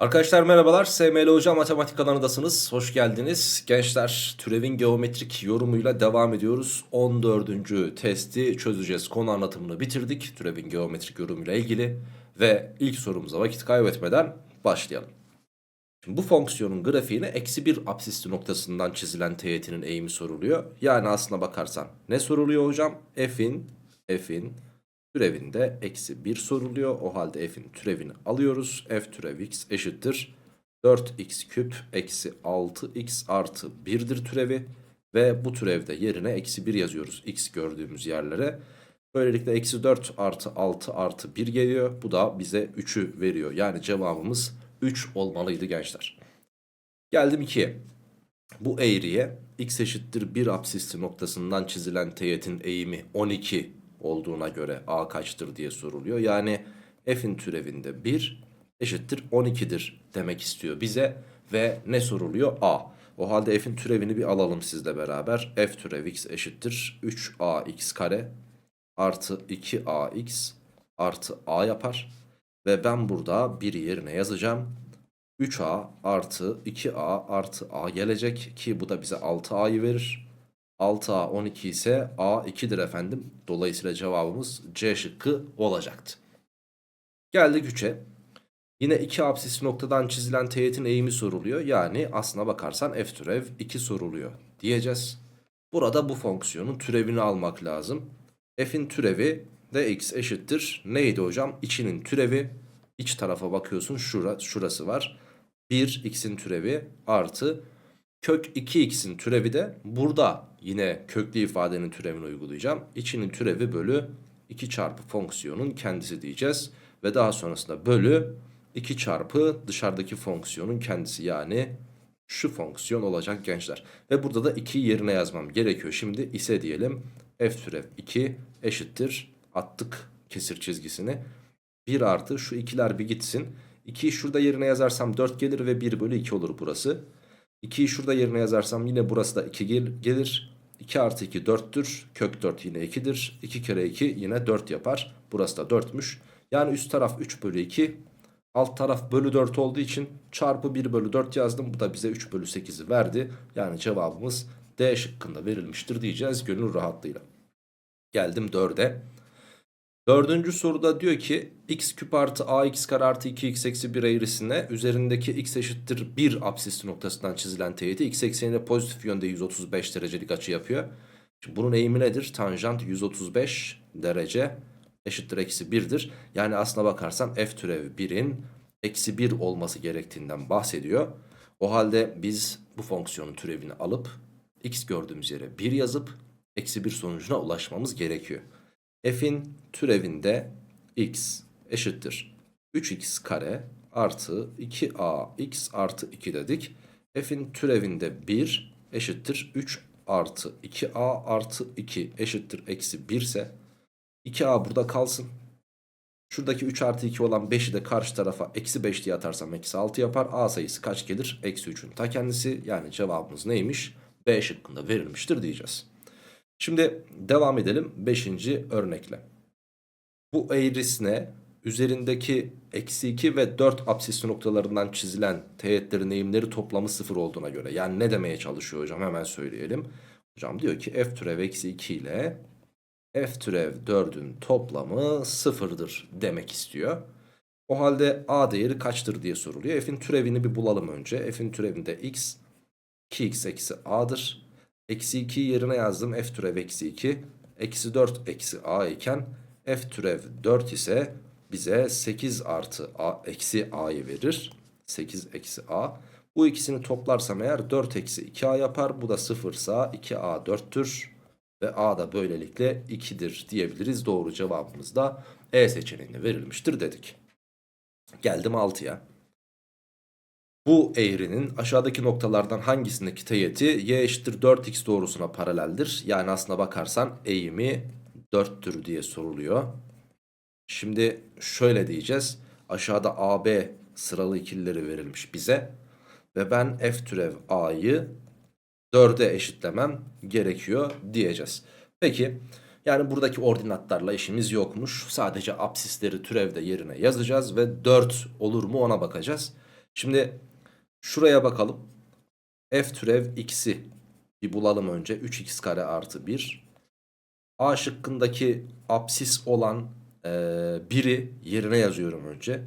Arkadaşlar merhabalar. SML Hoca Matematik alanındasınız. Hoş geldiniz. Gençler türevin geometrik yorumuyla devam ediyoruz. 14. testi çözeceğiz. Konu anlatımını bitirdik. Türevin geometrik yorumuyla ilgili. Ve ilk sorumuza vakit kaybetmeden başlayalım. Şimdi bu fonksiyonun grafiğine eksi bir absisli noktasından çizilen teğetinin eğimi soruluyor. Yani aslına bakarsan ne soruluyor hocam? F'in, F'in türevinde eksi 1 soruluyor. O halde f'in türevini alıyoruz. f türev x eşittir. 4x küp eksi 6x artı 1'dir türevi. Ve bu türevde yerine eksi 1 yazıyoruz x gördüğümüz yerlere. Böylelikle eksi 4 artı 6 artı 1 geliyor. Bu da bize 3'ü veriyor. Yani cevabımız 3 olmalıydı gençler. Geldim 2'ye. Bu eğriye x eşittir 1 absisli noktasından çizilen teğetin eğimi 12 olduğuna göre a kaçtır diye soruluyor. Yani f'in türevinde 1 eşittir 12'dir demek istiyor bize ve ne soruluyor? a. O halde f'in türevini bir alalım sizle beraber. f türev x eşittir 3ax kare artı 2ax artı a yapar. Ve ben burada 1'i yerine yazacağım. 3a artı 2a artı a gelecek ki bu da bize 6a'yı verir. 6a 12 ise a 2'dir efendim. Dolayısıyla cevabımız C şıkkı olacaktı. Geldik 3'e. Yine iki absis noktadan çizilen teğetin eğimi soruluyor. Yani aslına bakarsan f türev 2 soruluyor diyeceğiz. Burada bu fonksiyonun türevini almak lazım. f'in türevi dx eşittir. Neydi hocam? İçinin türevi. İç tarafa bakıyorsun şura, şurası var. 1 x'in türevi artı kök 2x'in türevi de burada yine köklü ifadenin türevini uygulayacağım. İçinin türevi bölü 2 çarpı fonksiyonun kendisi diyeceğiz. Ve daha sonrasında bölü 2 çarpı dışarıdaki fonksiyonun kendisi yani şu fonksiyon olacak gençler. Ve burada da 2'yi yerine yazmam gerekiyor. Şimdi ise diyelim f türev 2 eşittir attık kesir çizgisini. 1 artı şu ikiler bir gitsin. 2'yi şurada yerine yazarsam 4 gelir ve 1 bölü 2 olur burası. 2'yi şurada yerine yazarsam yine burası da 2 gelir. 2 artı 2 4'tür. Kök 4 yine 2'dir. 2 kere 2 yine 4 yapar. Burası da 4'müş. Yani üst taraf 3 bölü 2. Alt taraf bölü 4 olduğu için çarpı 1 bölü 4 yazdım. Bu da bize 3 bölü 8'i verdi. Yani cevabımız D şıkkında verilmiştir diyeceğiz gönül rahatlığıyla. Geldim 4'e. Dördüncü soruda diyor ki x küp artı ax kare artı 2x eksi 1 eğrisine üzerindeki x eşittir 1 absisli noktasından çizilen teğeti x eksenine pozitif yönde 135 derecelik açı yapıyor. Şimdi bunun eğimi nedir? Tanjant 135 derece eşittir eksi 1'dir. Yani aslına bakarsan f türevi 1'in eksi 1 olması gerektiğinden bahsediyor. O halde biz bu fonksiyonun türevini alıp x gördüğümüz yere 1 yazıp eksi 1 sonucuna ulaşmamız gerekiyor. F'in türevinde x eşittir 3x kare artı 2ax artı 2 dedik. F'in türevinde 1 eşittir 3 artı 2a artı 2 eşittir eksi 1 ise 2a burada kalsın. Şuradaki 3 artı 2 olan 5'i de karşı tarafa eksi 5 diye atarsam eksi 6 yapar. A sayısı kaç gelir? Eksi 3'ün ta kendisi. Yani cevabımız neymiş? B şıkkında verilmiştir diyeceğiz. Şimdi devam edelim 5. örnekle. Bu eğrisine üzerindeki eksi 2 ve 4 absisli noktalarından çizilen teğetlerin eğimleri toplamı 0 olduğuna göre. Yani ne demeye çalışıyor hocam hemen söyleyelim. Hocam diyor ki f türev eksi 2 ile f türev 4'ün toplamı sıfırdır demek istiyor. O halde a değeri kaçtır diye soruluyor. F'in türevini bir bulalım önce. F'in türevinde x 2x eksi a'dır. Eksi 2'yi yerine yazdım. F türev eksi 2. Eksi 4 eksi a iken f türev 4 ise bize 8 artı a eksi a'yı verir. 8 eksi a. Bu ikisini toplarsam eğer 4 eksi 2a yapar. Bu da 0 sa 2a 4'tür. Ve a da böylelikle 2'dir diyebiliriz. Doğru cevabımız da E seçeneğinde verilmiştir dedik. Geldim 6'ya. Bu eğrinin aşağıdaki noktalardan hangisindeki teğeti y eşittir 4x doğrusuna paraleldir? Yani aslına bakarsan eğimi 4'tür diye soruluyor. Şimdi şöyle diyeceğiz. Aşağıda AB sıralı ikilileri verilmiş bize. Ve ben f türev a'yı 4'e eşitlemem gerekiyor diyeceğiz. Peki yani buradaki ordinatlarla işimiz yokmuş. Sadece absisleri türevde yerine yazacağız ve 4 olur mu ona bakacağız. Şimdi şuraya bakalım. F türev x'i bir bulalım önce. 3x kare artı 1. A şıkkındaki apsis olan e, biri yerine yazıyorum önce.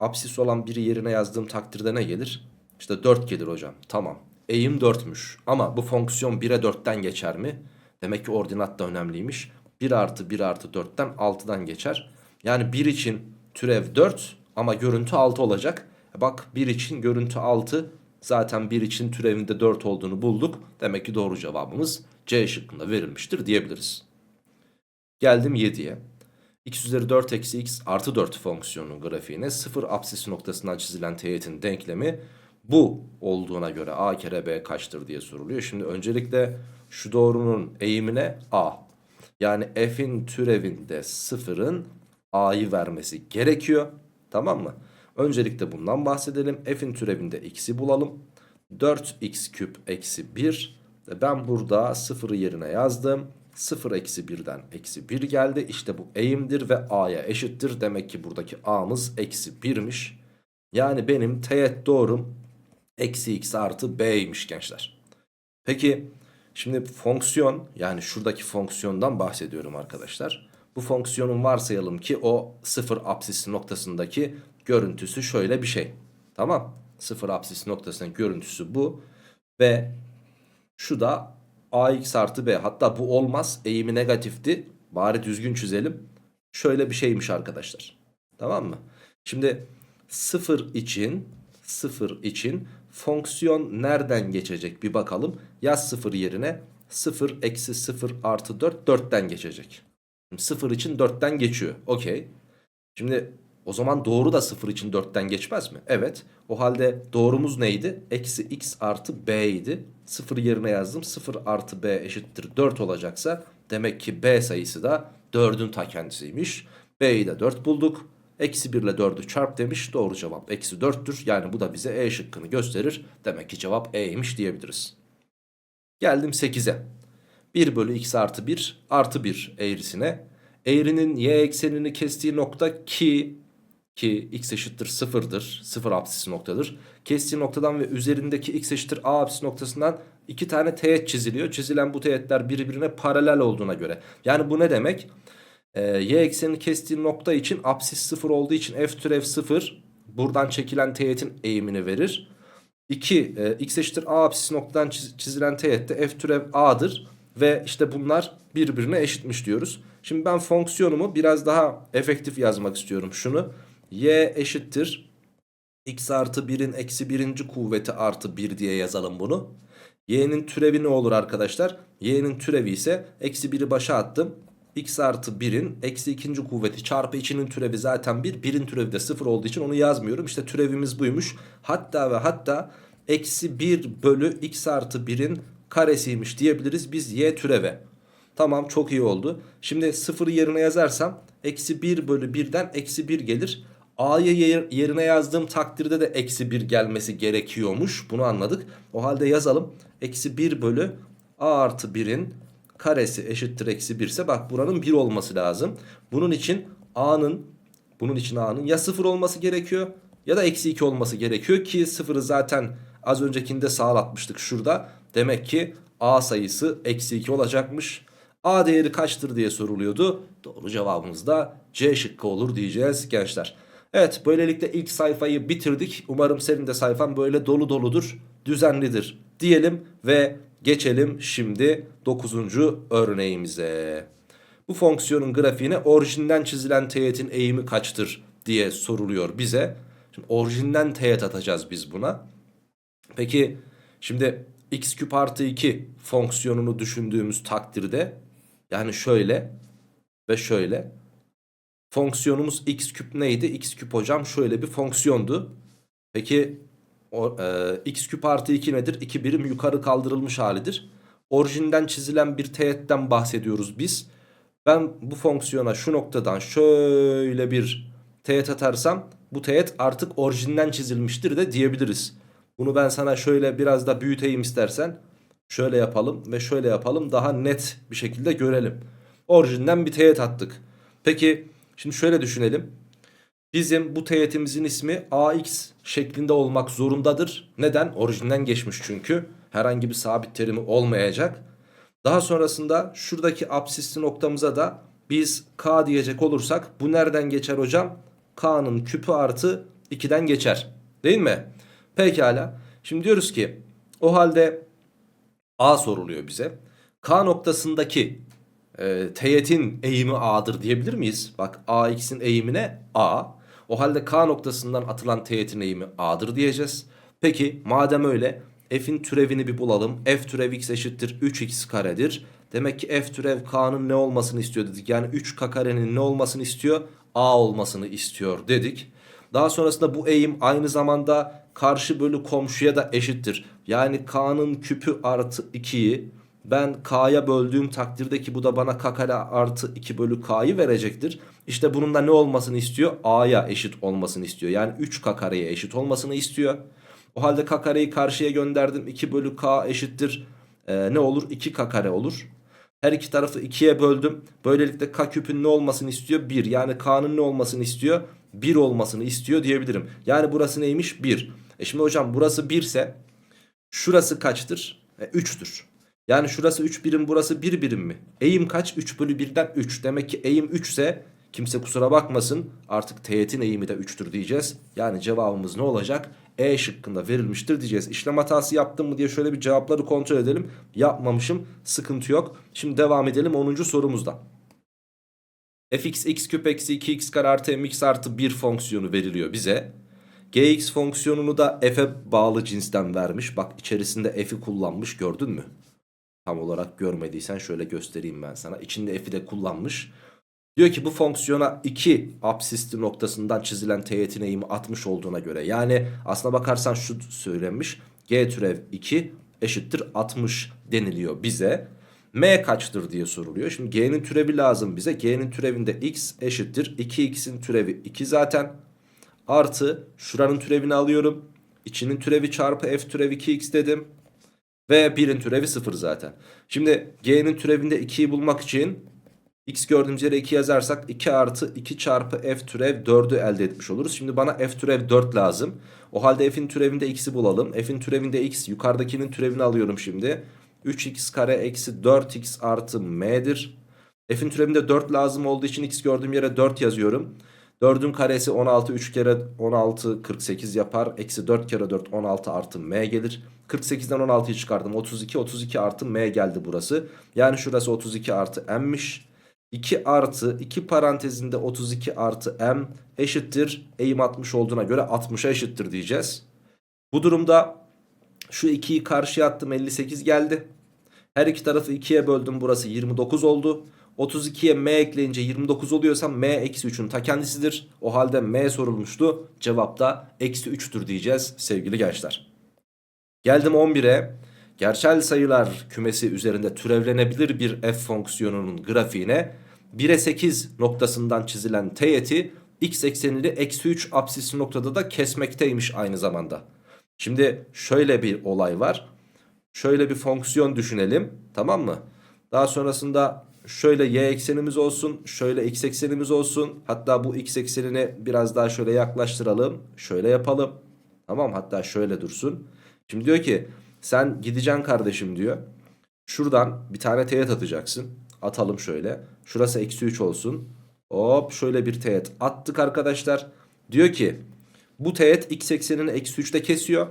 Apsis olan biri yerine yazdığım takdirde ne gelir? İşte 4 gelir hocam. Tamam. Eğim 4'müş. Ama bu fonksiyon 1'e 4'ten geçer mi? Demek ki ordinat da önemliymiş. 1 artı 1 artı 4'ten 6'dan geçer. Yani 1 için türev 4 ama görüntü 6 olacak. Bak 1 için görüntü 6 zaten 1 için türevinde 4 olduğunu bulduk. Demek ki doğru cevabımız C şıkkında verilmiştir diyebiliriz. Geldim 7'ye. x üzeri 4 eksi x artı 4 fonksiyonunun grafiğine 0 apsis noktasından çizilen teğetin denklemi bu olduğuna göre a kere b kaçtır diye soruluyor. Şimdi öncelikle şu doğrunun eğimine a. Yani f'in türevinde sıfırın a'yı vermesi gerekiyor. Tamam mı? Öncelikle bundan bahsedelim. F'in türevinde x'i bulalım. 4x küp eksi 1. Ben burada sıfırı yerine yazdım. 0 eksi 1'den eksi 1 geldi. İşte bu eğimdir ve a'ya eşittir. Demek ki buradaki a'mız eksi 1'miş. Yani benim teğet doğrum eksi x artı b'ymiş gençler. Peki şimdi fonksiyon yani şuradaki fonksiyondan bahsediyorum arkadaşlar. Bu fonksiyonun varsayalım ki o sıfır apsis noktasındaki görüntüsü şöyle bir şey. Tamam. Sıfır apsis noktasının görüntüsü bu. Ve şu da ax artı b. Hatta bu olmaz. Eğimi negatifti. Bari düzgün çizelim. Şöyle bir şeymiş arkadaşlar. Tamam mı? Şimdi sıfır için sıfır için fonksiyon nereden geçecek bir bakalım. Yaz sıfır yerine 0 eksi 0 artı 4 4'ten geçecek. 0 için 4'ten geçiyor. Okey. Şimdi o zaman doğru da 0 için 4'ten geçmez mi? Evet. O halde doğrumuz neydi? Eksi x artı b idi. 0 yerine yazdım. 0 artı b eşittir 4 olacaksa demek ki b sayısı da 4'ün ta kendisiymiş. b'yi de 4 bulduk. Eksi 1 ile 4'ü çarp demiş. Doğru cevap eksi 4'tür. Yani bu da bize E şıkkını gösterir. Demek ki cevap E'ymiş diyebiliriz. Geldim 8'e. 1 bölü x artı 1 artı 1 eğrisine. Eğrinin y eksenini kestiği nokta ki ki x eşittir 0'dır. 0 apsis noktadır. Kestiği noktadan ve üzerindeki x eşittir a apsis noktasından iki tane teğet çiziliyor. Çizilen bu teğetler birbirine paralel olduğuna göre. Yani bu ne demek? Ee, y eksenini kestiği nokta için apsis 0 olduğu için f türev 0 buradan çekilen teğetin eğimini verir. 2 e, x eşittir a apsis noktadan çiz- çizilen teğet de f türev a'dır. Ve işte bunlar birbirine eşitmiş diyoruz. Şimdi ben fonksiyonumu biraz daha efektif yazmak istiyorum şunu. Y eşittir x artı 1'in eksi birinci kuvveti artı 1 diye yazalım bunu. y'nin türevi ne olur arkadaşlar? y'nin türevi ise eksi 1'i başa attım. x artı 1'in eksi ikinci kuvveti çarpı içinin türevi zaten 1. 1'in türevi de 0 olduğu için onu yazmıyorum. İşte türevimiz buymuş. Hatta ve hatta eksi 1 bölü x artı 1'in karesiymiş diyebiliriz biz y türeve. Tamam çok iyi oldu. Şimdi sıfırı yerine yazarsam eksi 1 bölü 1'den eksi 1 gelir. A'yı yer- yerine yazdığım takdirde de eksi 1 gelmesi gerekiyormuş. Bunu anladık. O halde yazalım. Eksi 1 bölü A artı 1'in karesi eşittir eksi 1 ise bak buranın 1 olması lazım. Bunun için A'nın bunun için A'nın ya 0 olması gerekiyor ya da eksi 2 olması gerekiyor ki 0'ı zaten az öncekinde sağlatmıştık şurada. Demek ki A sayısı eksi 2 olacakmış. A değeri kaçtır diye soruluyordu. Doğru cevabımız da C şıkkı olur diyeceğiz gençler. Evet böylelikle ilk sayfayı bitirdik. Umarım senin de sayfan böyle dolu doludur, düzenlidir diyelim ve geçelim şimdi 9. örneğimize. Bu fonksiyonun grafiğine orijinden çizilen teğetin eğimi kaçtır diye soruluyor bize. Şimdi orijinden teğet atacağız biz buna. Peki şimdi x küp artı 2 fonksiyonunu düşündüğümüz takdirde yani şöyle ve şöyle fonksiyonumuz x küp neydi? x küp hocam şöyle bir fonksiyondu. Peki o, e, x küp artı 2 nedir? 2 birim yukarı kaldırılmış halidir. Orijinden çizilen bir teğetten bahsediyoruz biz. Ben bu fonksiyona şu noktadan şöyle bir teğet atarsam bu teğet artık orijinden çizilmiştir de diyebiliriz. Bunu ben sana şöyle biraz da büyüteyim istersen. Şöyle yapalım ve şöyle yapalım daha net bir şekilde görelim. Orijinden bir teğet attık. Peki şimdi şöyle düşünelim. Bizim bu teğetimizin ismi AX şeklinde olmak zorundadır. Neden? Orijinden geçmiş çünkü. Herhangi bir sabit terimi olmayacak. Daha sonrasında şuradaki absisli noktamıza da biz K diyecek olursak bu nereden geçer hocam? K'nın küpü artı 2'den geçer. Değil mi? Pekala. Şimdi diyoruz ki o halde A soruluyor bize. K noktasındaki e, teğetin eğimi A'dır diyebilir miyiz? Bak AX'in eğimine A. O halde K noktasından atılan teğetin eğimi A'dır diyeceğiz. Peki madem öyle F'in türevini bir bulalım. F türev x eşittir 3x karedir. Demek ki F türev K'nın ne olmasını istiyor dedik. Yani 3K karenin ne olmasını istiyor? A olmasını istiyor dedik. Daha sonrasında bu eğim aynı zamanda karşı bölü komşuya da eşittir. Yani K'nın küpü artı 2'yi ben K'ya böldüğüm takdirde ki bu da bana K kare artı 2 bölü K'yı verecektir. İşte bunun da ne olmasını istiyor? A'ya eşit olmasını istiyor. Yani 3K kareye eşit olmasını istiyor. O halde K kareyi karşıya gönderdim. 2 bölü K eşittir. Ee, ne olur? 2K kare olur. Her iki tarafı 2'ye böldüm. Böylelikle K küpün ne olmasını istiyor? 1. Yani K'nın ne olmasını istiyor? 1 olmasını istiyor diyebilirim. Yani burası neymiş? 1. E şimdi hocam burası 1 ise şurası kaçtır? E, 3'tür. Yani şurası 3 birim burası 1 birim mi? Eğim kaç? 3 bölü 1'den 3. Demek ki eğim 3 ise kimse kusura bakmasın artık teğetin eğimi de 3'tür diyeceğiz. Yani cevabımız ne olacak? E şıkkında verilmiştir diyeceğiz. İşlem hatası yaptım mı diye şöyle bir cevapları kontrol edelim. Yapmamışım sıkıntı yok. Şimdi devam edelim 10. sorumuzda. fx x küp eksi 2x kare artı mx artı 1 fonksiyonu veriliyor bize. gx fonksiyonunu da f'e bağlı cinsten vermiş. Bak içerisinde f'i kullanmış gördün mü? Tam olarak görmediysen şöyle göstereyim ben sana. İçinde f'i de kullanmış. Diyor ki bu fonksiyona 2 absisli noktasından çizilen teğetin eğimi 60 olduğuna göre. Yani aslına bakarsan şu söylenmiş. G türev 2 eşittir 60 deniliyor bize. M kaçtır diye soruluyor. Şimdi G'nin türevi lazım bize. G'nin türevinde x eşittir. 2x'in türevi 2 zaten. Artı şuranın türevini alıyorum. İçinin türevi çarpı f türevi 2x dedim. Ve 1'in türevi 0 zaten. Şimdi G'nin türevinde 2'yi bulmak için x gördüğümüz yere 2 yazarsak 2 artı 2 çarpı f türev 4'ü elde etmiş oluruz. Şimdi bana f türev 4 lazım. O halde f'in türevinde x'i bulalım. F'in türevinde x yukarıdakinin türevini alıyorum şimdi. 3x kare eksi 4x artı m'dir. F'in türevinde 4 lazım olduğu için x gördüğüm yere 4 yazıyorum. 4'ün karesi 16 3 kere 16 48 yapar. Eksi 4 kere 4 16 artı m gelir. 48'den 16'yı çıkardım 32 32 artı m geldi burası. Yani şurası 32 artı m'miş. 2 artı 2 parantezinde 32 artı m eşittir. Eğim 60 olduğuna göre 60'a eşittir diyeceğiz. Bu durumda şu 2'yi karşıya attım 58 geldi. Her iki tarafı 2'ye böldüm burası 29 oldu. 32'ye m ekleyince 29 oluyorsa m eksi 3'ün ta kendisidir. O halde m sorulmuştu. Cevap da eksi 3'tür diyeceğiz sevgili gençler. Geldim 11'e. Gerçel sayılar kümesi üzerinde türevlenebilir bir f fonksiyonunun grafiğine 1'e 8 noktasından çizilen teğeti x eksenili eksi 3 absisli noktada da kesmekteymiş aynı zamanda. Şimdi şöyle bir olay var. Şöyle bir fonksiyon düşünelim tamam mı? Daha sonrasında şöyle y eksenimiz olsun, şöyle x eksenimiz olsun. Hatta bu x eksenini biraz daha şöyle yaklaştıralım. Şöyle yapalım. Tamam hatta şöyle dursun. Şimdi diyor ki sen gideceksin kardeşim diyor. Şuradan bir tane teğet atacaksın. Atalım şöyle. Şurası eksi 3 olsun. Hop şöyle bir teğet attık arkadaşlar. Diyor ki bu teğet x eksenini eksi 3'te kesiyor.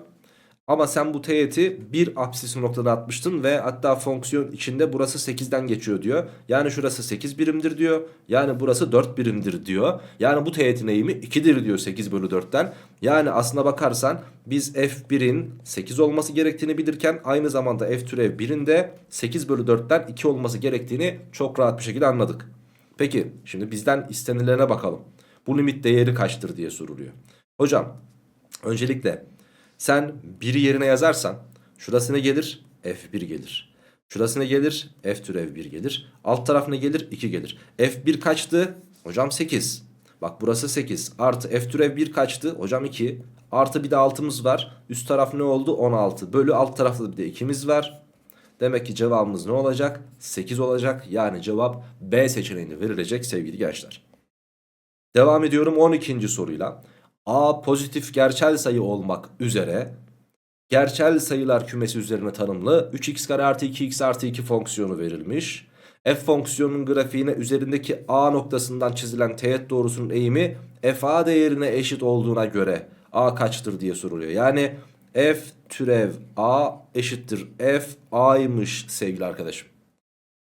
Ama sen bu teğeti bir absisi noktada atmıştın ve hatta fonksiyon içinde burası 8'den geçiyor diyor. Yani şurası 8 birimdir diyor. Yani burası 4 birimdir diyor. Yani bu teğetin eğimi 2'dir diyor 8 bölü 4'ten. Yani aslına bakarsan biz f1'in 8 olması gerektiğini bilirken aynı zamanda f türev 1'in de 8 bölü 4'ten 2 olması gerektiğini çok rahat bir şekilde anladık. Peki şimdi bizden istenilene bakalım. Bu limit değeri kaçtır diye soruluyor. Hocam öncelikle sen 1'i yerine yazarsan şurası ne gelir? F1 gelir. Şurası ne gelir? F türev 1 gelir. Alt taraf ne gelir? 2 gelir. F1 kaçtı? Hocam 8. Bak burası 8. Artı F türev 1 kaçtı? Hocam 2. Artı bir de altımız var. Üst taraf ne oldu? 16. Bölü alt tarafta bir de 2'miz var. Demek ki cevabımız ne olacak? 8 olacak. Yani cevap B seçeneğinde verilecek sevgili gençler. Devam ediyorum 12. soruyla. A pozitif gerçel sayı olmak üzere gerçel sayılar kümesi üzerine tanımlı 3x kare artı 2x artı 2 fonksiyonu verilmiş. F fonksiyonunun grafiğine üzerindeki A noktasından çizilen teğet doğrusunun eğimi FA değerine eşit olduğuna göre A kaçtır diye soruluyor. Yani F türev A eşittir F A'ymış sevgili arkadaşım.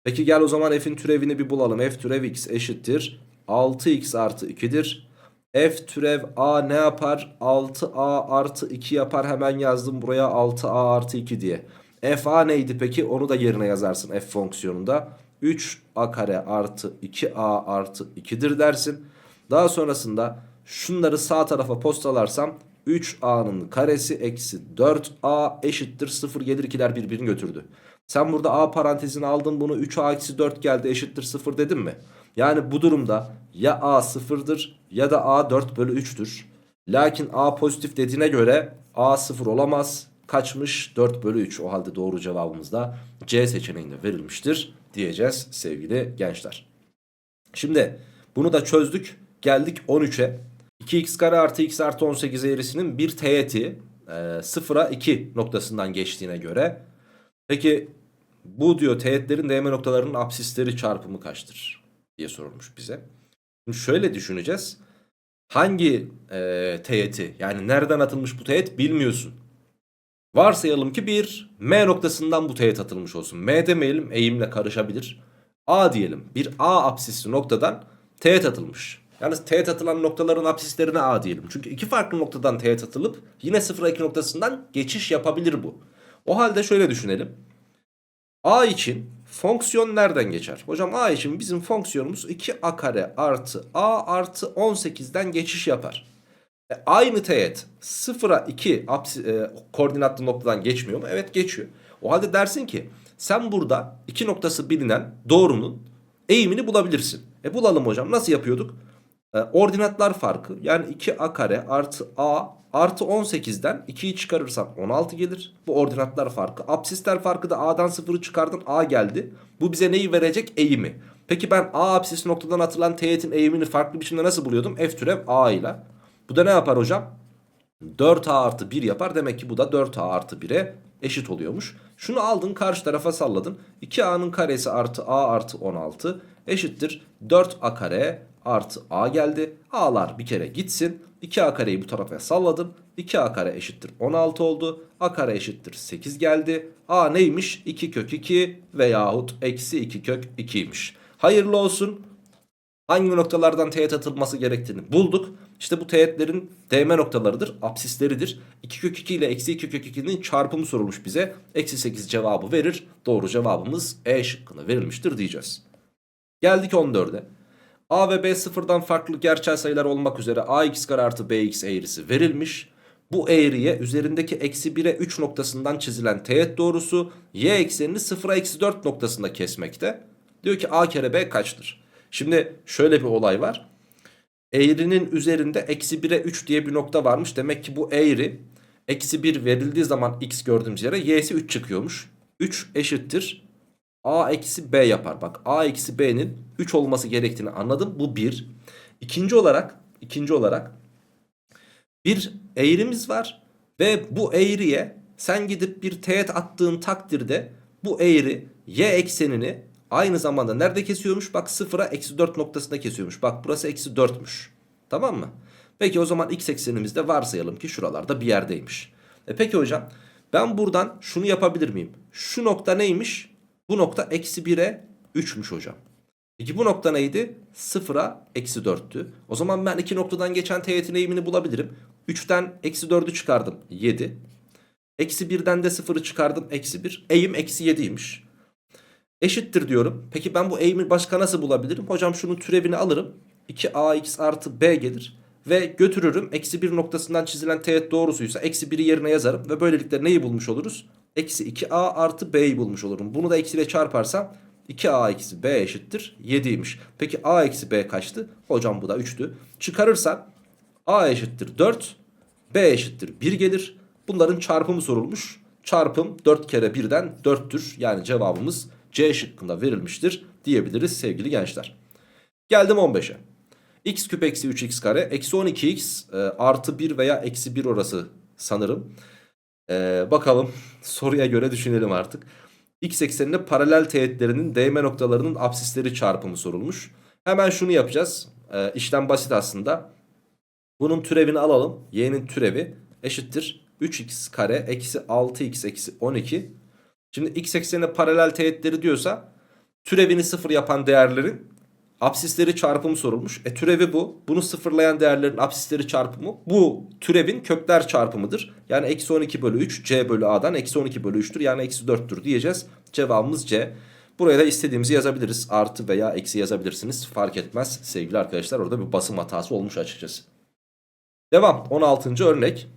Peki gel o zaman f'in türevini bir bulalım. f türev x eşittir 6x artı 2'dir. F türev a ne yapar? 6a artı 2 yapar. Hemen yazdım buraya 6a artı 2 diye. f a neydi peki? Onu da yerine yazarsın f fonksiyonunda. 3a kare artı 2a artı 2'dir dersin. Daha sonrasında şunları sağ tarafa postalarsam 3a'nın karesi eksi 4a eşittir 0 gelir 2'ler birbirini götürdü. Sen burada a parantezini aldın bunu 3a eksi 4 geldi eşittir 0 dedin mi? Yani bu durumda ya a 0'dır ya da a 4 bölü 3'tür. Lakin a pozitif dediğine göre a 0 olamaz. Kaçmış 4 bölü 3 o halde doğru cevabımız da C seçeneğinde verilmiştir diyeceğiz sevgili gençler. Şimdi bunu da çözdük geldik 13'e. 2x kare artı x artı 18 eğrisinin bir teğeti e, 0'a 2 noktasından geçtiğine göre Peki bu diyor teğetlerin değme noktalarının apsisleri çarpımı kaçtır diye sorulmuş bize. Şimdi şöyle düşüneceğiz. Hangi e, teğeti yani nereden atılmış bu teğet bilmiyorsun. Varsayalım ki bir M noktasından bu teğet atılmış olsun. M demeyelim eğimle karışabilir. A diyelim bir A apsisli noktadan teğet atılmış. Yalnız teğet atılan noktaların apsislerine A diyelim. Çünkü iki farklı noktadan teğet atılıp yine 0'a 2 noktasından geçiş yapabilir bu. O halde şöyle düşünelim. A için fonksiyon nereden geçer? Hocam A için bizim fonksiyonumuz 2a kare artı a artı 18'den geçiş yapar. E, aynı teğet 0'a 2 apsi, e, koordinatlı noktadan geçmiyor mu? Evet geçiyor. O halde dersin ki sen burada iki noktası bilinen doğrunun eğimini bulabilirsin. E bulalım hocam nasıl yapıyorduk? E, ordinatlar farkı yani 2a kare artı a artı 18'den 2'yi çıkarırsan 16 gelir. Bu ordinatlar farkı. Apsisler farkı da a'dan 0'ı çıkardın a geldi. Bu bize neyi verecek? Eğimi. Peki ben a apsis noktadan atılan teğetin eğimini farklı biçimde nasıl buluyordum? F türev a ile. Bu da ne yapar hocam? 4a artı 1 yapar. Demek ki bu da 4a artı 1'e eşit oluyormuş. Şunu aldın karşı tarafa salladın. 2a'nın karesi artı a artı 16 eşittir 4a kare artı a geldi. A'lar bir kere gitsin. 2a kareyi bu tarafa salladım. 2a kare eşittir 16 oldu. a kare eşittir 8 geldi. a neymiş? 2 kök 2 veyahut eksi 2 kök 2'ymiş. Hayırlı olsun. Hangi noktalardan teğet atılması gerektiğini bulduk. İşte bu teğetlerin değme noktalarıdır, apsisleridir. 2 kök 2 ile eksi 2 kök 2'nin çarpımı sorulmuş bize. Eksi 8 cevabı verir. Doğru cevabımız E şıkkına verilmiştir diyeceğiz. Geldik 14'e. A ve B sıfırdan farklı gerçel sayılar olmak üzere ax kare artı bx eğrisi verilmiş. Bu eğriye üzerindeki eksi 1'e 3 noktasından çizilen teğet doğrusu y eksenini 0'a eksi 4 noktasında kesmekte. Diyor ki a kere b kaçtır? Şimdi şöyle bir olay var. Eğrinin üzerinde eksi 1'e 3 diye bir nokta varmış. Demek ki bu eğri eksi 1 verildiği zaman x gördüğümüz yere y'si 3 çıkıyormuş. 3 eşittir a eksi b yapar. Bak a eksi b'nin 3 olması gerektiğini anladım. Bu 1. İkinci olarak ikinci olarak bir eğrimiz var ve bu eğriye sen gidip bir teğet attığın takdirde bu eğri y eksenini aynı zamanda nerede kesiyormuş? Bak sıfıra eksi 4 noktasında kesiyormuş. Bak burası eksi 4'müş. Tamam mı? Peki o zaman x eksenimizde varsayalım ki şuralarda bir yerdeymiş. E peki hocam ben buradan şunu yapabilir miyim? Şu nokta neymiş? Bu nokta eksi 1'e 3'müş hocam. Peki bu nokta neydi? 0'a eksi 4'tü. O zaman ben iki noktadan geçen teğetin eğimini bulabilirim. 3'ten eksi 4'ü çıkardım 7. Eksi 1'den de 0'ı çıkardım eksi 1. Eğim eksi 7'ymiş. Eşittir diyorum. Peki ben bu eğimi başka nasıl bulabilirim? Hocam şunun türevini alırım. 2ax artı b gelir. Ve götürürüm. Eksi 1 noktasından çizilen teğet doğrusuysa eksi 1'i yerine yazarım. Ve böylelikle neyi bulmuş oluruz? Eksi 2a artı b'yi bulmuş olurum. Bunu da eksiyle çarparsam 2a eksi b eşittir 7'ymiş. Peki a eksi b kaçtı? Hocam bu da 3'tü. Çıkarırsan a eşittir 4, b eşittir 1 gelir. Bunların çarpımı sorulmuş. Çarpım 4 kere 1'den 4'tür. Yani cevabımız C şıkkında verilmiştir diyebiliriz sevgili gençler. Geldim 15'e. x küp eksi 3x kare eksi 12x e, artı 1 veya eksi 1 orası sanırım. E, bakalım soruya göre düşünelim artık. X ekseninde paralel teğetlerinin değme noktalarının absisleri çarpımı sorulmuş. Hemen şunu yapacağız. E, işlem basit aslında. Bunun türevini alalım. Y'nin türevi eşittir. 3x kare eksi 6x eksi 12. Şimdi x eksenine paralel teğetleri diyorsa türevini sıfır yapan değerlerin absisleri çarpımı sorulmuş. E türevi bu. Bunu sıfırlayan değerlerin absisleri çarpımı. Bu türevin kökler çarpımıdır. Yani eksi 12 bölü 3 c bölü a'dan eksi 12 bölü 3'tür. Yani eksi 4'tür diyeceğiz. Cevabımız c. Buraya da istediğimizi yazabiliriz. Artı veya eksi yazabilirsiniz. Fark etmez sevgili arkadaşlar. Orada bir basım hatası olmuş açıkçası. Devam 16. örnek.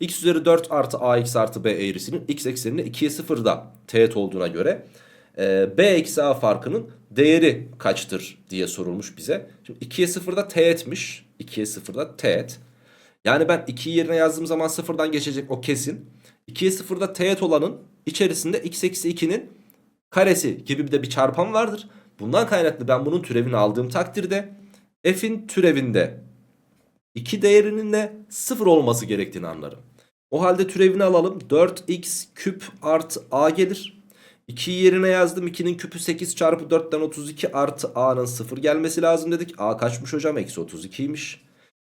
x üzeri 4 artı ax artı b eğrisinin x ekseninde 2'ye 0'da teğet olduğuna göre e, b eksi a farkının değeri kaçtır diye sorulmuş bize. Şimdi 2'ye 0'da teğetmiş. 2'ye 0'da teğet. Yani ben 2'yi yerine yazdığım zaman 0'dan geçecek o kesin. 2'ye 0'da teğet olanın içerisinde x eksi 2'nin karesi gibi bir de bir çarpan vardır. Bundan kaynaklı ben bunun türevini aldığım takdirde f'in türevinde 2 değerinin de 0 olması gerektiğini anlarım. O halde türevini alalım. 4x küp artı a gelir. 2'yi yerine yazdım. 2'nin küpü 8 çarpı 4'ten 32 artı a'nın 0 gelmesi lazım dedik. a kaçmış hocam? Eksi 32'ymiş.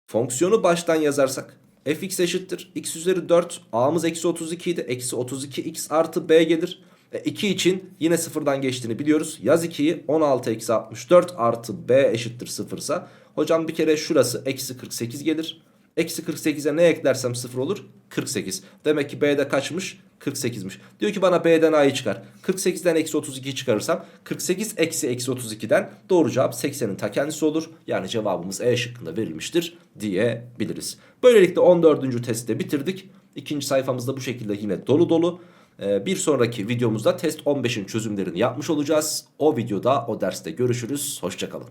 Fonksiyonu baştan yazarsak fx eşittir. x üzeri 4 a'mız eksi 32 idi. Eksi 32x artı b gelir. E 2 için yine sıfırdan geçtiğini biliyoruz. Yaz 2'yi 16 eksi 64 artı b eşittir 0 ise. Hocam bir kere şurası eksi 48 gelir. Eksi 48'e ne eklersem 0 olur? 48. Demek ki B'de kaçmış? 48'miş. Diyor ki bana B'den A'yı çıkar. 48'den eksi 32 çıkarırsam 48 eksi eksi 32'den doğru cevap 80'in ta kendisi olur. Yani cevabımız E şıkkında verilmiştir diyebiliriz. Böylelikle 14. testi de bitirdik. İkinci sayfamızda bu şekilde yine dolu dolu. Ee, Bir sonraki videomuzda test 15'in çözümlerini yapmış olacağız. O videoda o derste görüşürüz. Hoşçakalın.